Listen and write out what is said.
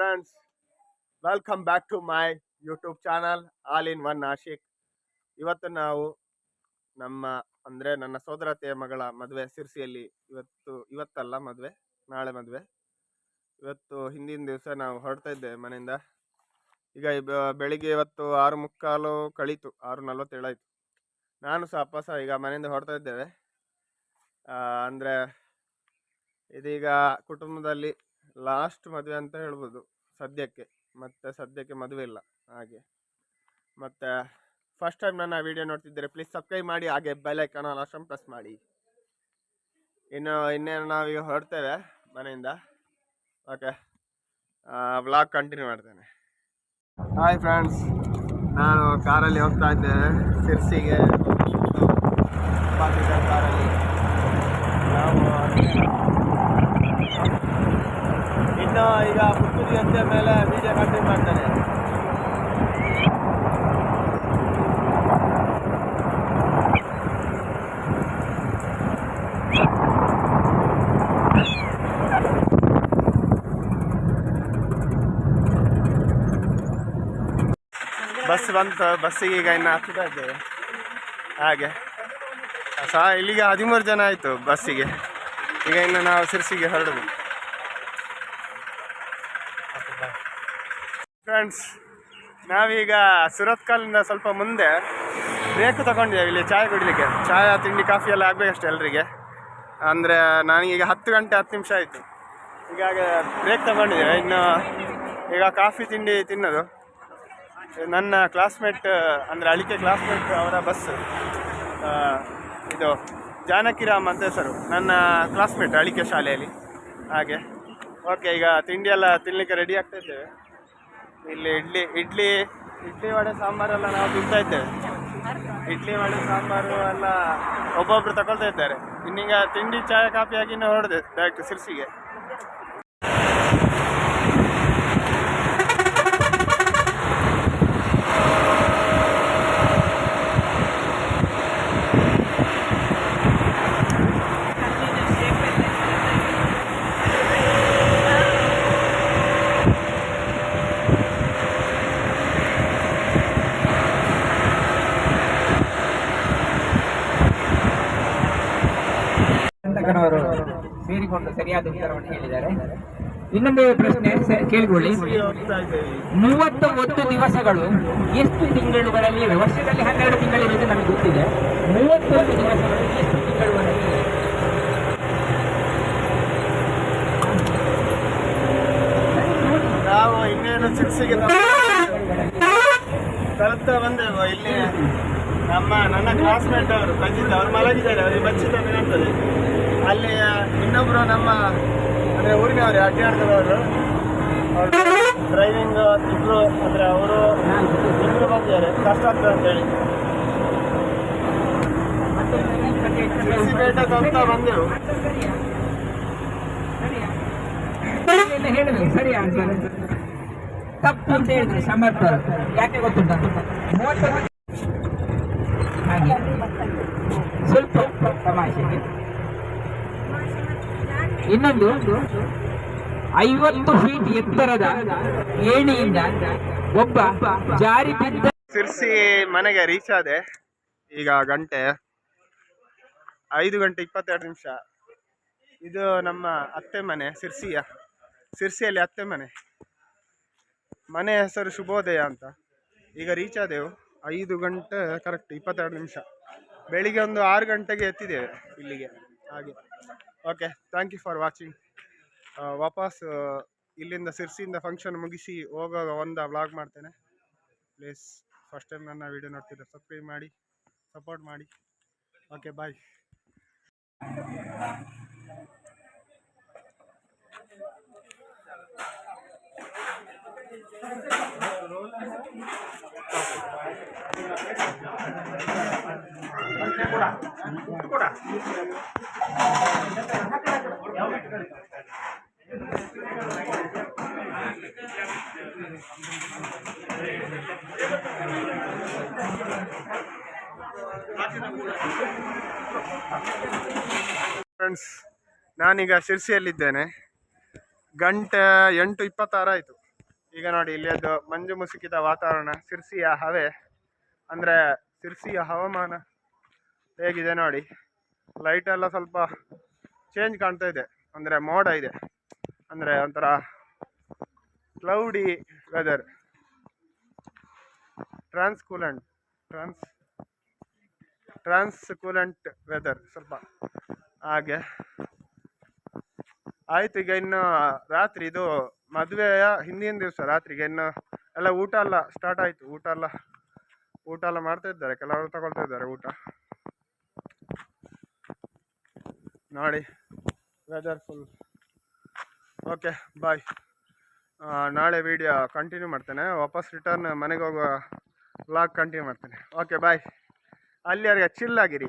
Friends welcome back to my YouTube channel all in one Ashik ಇವತ್ತು ನಾವು ನಮ್ಮ, ಅಂದರೆ ನನ್ನ ಸೋದರತೆಯ ಮಗಳ ಮದುವೆ, ಸಿರ್ಸಿಯಲ್ಲಿ ಇವತ್ತು, ಇವತ್ತಲ್ಲ ಮದುವೆ, ನಾಳೆ ಮದುವೆ. ಇವತ್ತು ಹಿಂದಿನ ದಿವಸ ನಾವು ಹೊರಡ್ತಾ ಇದ್ದೇವೆ ಮನೆಯಿಂದ. ಈಗ ಬೆಳಗ್ಗೆ ಇವತ್ತು ಆರು ಮುಕ್ಕಾಲು ಕಳೀತು, ಆರು ನಲ್ವತ್ತೇಳಾಯಿತು ನಾನು ಸಹ ಅಪ್ಪ ಸಹ ಈಗ ಮನೆಯಿಂದ ಹೊರಡ್ತಾ ಇದ್ದೇವೆ. ಅಂದ್ರೆ ಇದೀಗ ಕುಟುಂಬದಲ್ಲಿ ಲಾಸ್ಟ್ ಮದುವೆ ಅಂತ ಹೇಳ್ಬೋದು. ಸದ್ಯಕ್ಕೆ. ಮತ್ತೆ ಸದ್ಯಕ್ಕೆ ಮದುವೆ ಇಲ್ಲ. ಹಾಗೆ. ಮತ್ತೆ ಫಸ್ಟ್ ಟೈಮ್ ನನ್ನ ವಿಡಿಯೋ ನೋಡ್ತಿದ್ದರೆ ಪ್ಲೀಸ್ ಸಬ್ಸ್ಕ್ರೈಬ್ ಮಾಡಿ, ಹಾಗೆ ಬೆಲ್ ಐಕಾನ್ ಆಪ್ಷನ್ ಪ್ರೆಸ್ ಮಾಡಿ. ಇನ್ನು, ಇನ್ನೇನು ನಾವೀಗ ಹೊರಡ್ತೇವೆ ಮನೆಯಿಂದ. ಓಕೆ ವ್ಲಾಗ್ ಕಂಟಿನ್ಯೂ ಮಾಡ್ತೇನೆ. ಹಾಯ್ ಫ್ರೆಂಡ್ಸ್ ನಾನು ಕಾರಲ್ಲಿ ಹೋಗ್ತಾ ಇದ್ದೇನೆ. ಸಿರ್ಸಿಗೆ ಕಾರಲ್ಲಿ ನಾವು ಇನ್ನು ಈಗ ಪುತ್ತೂರಿ ಅಂತೆ ಮೇಲೆ ವಿಡಿಯೋ ಕಂಟಿನ್ಯೂ ಮಾಡ್ತಾನೆ ಬಸ್ ಬಂತು ಬಸ್ಸಿಗೆ ಈಗ ಇನ್ನು ಹತ್ತುತ್ತಾ ಇದ್ದೇವೆ ಹಾಗೆ ಸಹ ಇಲ್ಲಿಗೆ ಹದಿಮೂರು ಜನ ಆಯಿತು ಬಸ್ಸಿಗೆ ಈಗ ಇನ್ನು ನಾವು ಸಿರ್ಸಿಗೆ ಹೊರಡುದು ಫ್ರೆಂಡ್ಸ್ ನಾವೀಗ ಸುರತ್ಕಲ್ಲಿಂದ ಸ್ವಲ್ಪ ಮುಂದೆ ಬ್ರೇಕ್ ತಗೊಂಡಿದ್ದೇವೆ. ಇಲ್ಲಿ ಚಾಯ್ ಕುಡಿಲಿಕ್ಕೆ. ಚಾಯ, ತಿಂಡಿ, ಕಾಫಿ ಎಲ್ಲ ಆಗಬೇಕಷ್ಟೆ ಎಲ್ಲರಿಗೆ ಅಂದರೆ ನನಗೀಗ ಹತ್ತು ಗಂಟೆ ಹತ್ತು ನಿಮಿಷ ಆಯಿತು. ಈಗಾಗ ಬ್ರೇಕ್ ತಗೊಂಡಿದ್ದೇವೆ. ಇನ್ನು ಈಗ ಕಾಫಿ, ತಿಂಡಿ ತಿನ್ನೋದು. ನನ್ನ ಕ್ಲಾಸ್ಮೇಟ್ ಅಂದರೆ ಅಳಿಕೆ ಕ್ಲಾಸ್ಮೇಟ್ ಅವರ ಬಸ್ ಇದು ಜಾನಕಿರಾಮ್ ಅಂತ ಹೆಸರು. ನನ್ನ ಕ್ಲಾಸ್ಮೇಟ್ ಅಳಿಕೆ ಶಾಲೆಯಲ್ಲಿ. ಹಾಗೆ. ಓಕೆ ಈಗ ತಿಂಡಿ ಎಲ್ಲ ತಿನ್ಲಿಕ್ಕೆ ರೆಡಿ ಆಗ್ತಾ ಇದ್ದೇವೆ. ಇಲ್ಲಿ ಇಡ್ಲಿ ಇಡ್ಲಿ ಇಡ್ಲಿ ವಡೆ ಸಾಂಬಾರೆಲ್ಲ ನಾವು ತಿಂತಾ ಇದ್ದೇವೆ. ಇಡ್ಲಿ ವಡೆ, ಸಾಂಬಾರು ಎಲ್ಲ ಒಬ್ಬೊಬ್ರು ತಗೊಳ್ತಾ ಇದ್ದಾರೆ. ಇನ್ನೀಗ ತಿಂಡಿ, ಚಾಯ, ಕಾಫಿ ಆಗಿ ಡೈರೆಕ್ಟ್ ಸಿರ್ಸಿಗೆ ಸೇರಿಕೊಂಡು ಸರಿಯಾದ ಉತ್ತರವನ್ನು ಹೇಳಿದ್ದಾರೆ. ಇನ್ನೊಂದು ಪ್ರಶ್ನೆ ಕೇಳಿಕೊಳ್ಳಿ. ಮೂವತ್ತ ಒಂದು ದಿವಸಗಳು ಎಷ್ಟು ತಿಂಗಳುಗಳಲ್ಲಿ? ವರ್ಷದಲ್ಲಿ ಹನ್ನೆರಡು ತಿಂಗಳಿರುವುದು ನಮಗೆ ಗೊತ್ತಿದೆ. ಮೂವತ್ತೊಂದು ದಿವಸಗಳು ಎಷ್ಟು ತಿಂಗಳುಗಳಲ್ಲಿ? ಇನ್ನೇನು ಸಿಕ್ಸಿಗೆ ತಲುಪ್ತಾ ಬಂದೆವು, ಇಲ್ಲಿ. ನಮ್ಮ, ನನ್ನ ಕ್ಲಾಸ್ಮೇಟ್ ಅವರು ಪ್ರಜಿತ್ ಅವ್ರು ಮಲಗಿದ್ದಾರೆ ಅವರಿಗೆ ಬಚ್ಚಿತ ನೆನಪಲ್ಲಿ ಅಲ್ಲಿ ಇನ್ನೊಬ್ರು ನಮ್ಮ, ಅಂದರೆ ಊರಿನವರು ಅಡ್ಡಾಡ್ದವರು ಅವರು. ಡ್ರೈವಿಂಗ್ ಇಬ್ರು, ಅಂದರೆ ಅವರು ಇಬ್ರು ಬಂದಿದ್ದಾರೆ. ಕಷ್ಟ ಆಗ್ತದೆ ಅಂತ ಬಂದೆವು ಹೇಳಬೇಕು ಸರಿ ತಪ್ಪು ಅಂತ ಹೇಳಿದ್ರೆ ಸಮರ್ಥ. ಯಾಕೆ ಗೊತ್ತುಂಟ? ಸ್ವಲ್ಪ ತಮಾಷೆಗೆ ಇನ್ನೊಂದು ಐವತ್ತು ಫೀಟ್ ಎತ್ತರದ ಏಣಿಯಿಂದ ಒಬ್ಬ ಜಾರಿ ಬಿದ್ದ ಸಿರ್ಸಿ ಮನೆಗೆ ರೀಚ್ ಆದೆ. ಈಗ ಗಂಟೆ ಐದು ಗಂಟೆ ಇಪ್ಪತ್ತೆರಡು ನಿಮಿಷ. ಇದು ನಮ್ಮ ಅತ್ತೆ ಮನೆ, ಸಿರ್ಸಿಯ. ಸಿರ್ಸಿಯಲ್ಲಿ ಅತ್ತೆ ಮನೆ. ಮನೆ ಹೆಸರು ಶುಭೋದಯ ಅಂತ. ಈಗ ರೀಚ್ ಆದೆವು. ಐದು ಗಂಟೆ ಕರೆಕ್ಟ್ ಇಪ್ಪತ್ತೆರಡು ನಿಮಿಷ. ಬೆಳಿಗ್ಗೆ ಒಂದು ಆರು ಗಂಟೆಗೆ ಎತ್ತಿದ್ದೇವೆ ಇಲ್ಲಿಗೆ. ಹಾಗೆ. Okay thank you for watching ವಾಪಸ್ ಇಲ್ಲಿಂದ ಸಿರ್ಸಿಯಿಂದ ಫಂಕ್ಷನ್ ಮುಗಿಸಿ ಹೋಗುವಾಗ ಒಂದು ವ್ಲಾಗ್ ಮಾಡ್ತೇನೆ. ಪ್ಲೀಸ್ ಫಸ್ಟ್ ಟೈಮ್ ನನ್ನ ವಿಡಿಯೋ ನೋಡ್ತಿದ್ದೆ ಸಬ್ಸ್ಕ್ರೈಬ್ ಮಾಡಿ ಸಪೋರ್ಟ್ ಮಾಡಿ. ಓಕೆ ಬಾಯ್ ಫ್ರೆಂಡ್ಸ್ ನಾನೀಗ ಶಿರ್ಸಿಯಲ್ಲಿದ್ದೇನೆ. ಗಂಟೆ ಎಂಟು ಇಪ್ಪತ್ತಾರು ಆಯಿತು. ಈಗ ನೋಡಿ, ಇಲ್ಲಿಯದ್ದು ಮಂಜು ಮುಸುಕಿದ ವಾತಾವರಣ ಶಿರ್ಸಿಯ ಹವೆ. ಅಂದರೆ ಸಿರ್ಸಿಯ ಹವಾಮಾನ ಹೇಗಿದೆ ನೋಡಿ. ಲೈಟ್ ಎಲ್ಲ ಸ್ವಲ್ಪ ಚೇಂಜ್ ಕಾಣ್ತಾ ಇದೆ. ಅಂದರೆ ಮೋಡ ಇದೆ. ಅಂದರೆ ಒಂಥರ cloudy weather translucent trans translucent weather ಸ್ವಲ್ಪ ಹಾಗೆ. ಆಯ್ತು ಈಗ ಇನ್ನು ರಾತ್ರಿ ಇದು ಮದುವೆಯ ಹಿಂದಿನ ದಿವಸ ರಾತ್ರಿಗೆ ಇನ್ನು ಎಲ್ಲ ಊಟ ಎಲ್ಲ ಸ್ಟಾರ್ಟ್ ಆಯಿತು. ಊಟ ಎಲ್ಲ ಊಟ ಎಲ್ಲ ಮಾಡ್ತಾ ಇದ್ದಾರೆ, ಕೆಲವರು ತಗೊಳ್ತಾ ಇದ್ದಾರೆ ಊಟ. ನೋಡಿ ವೆದರ್ ಫುಲ್ ಓಕೆ ಬಾಯ್ ನಾಳೆ ವಿಡಿಯೋ ಕಂಟಿನ್ಯೂ ಮಾಡ್ತೇನೆ, ವಾಪಸ್ ರಿಟರ್ನ್ ಮನೆಗೆ ಹೋಗುವ ವ್ಲಾಗ್ ಕಂಟಿನ್ಯೂ ಮಾಡ್ತೇನೆ. ಓಕೆ ಬಾಯ್ ಅಲ್ಲಿವರೆಗೆ ಚಿಲ್ಲಾಗಿರಿ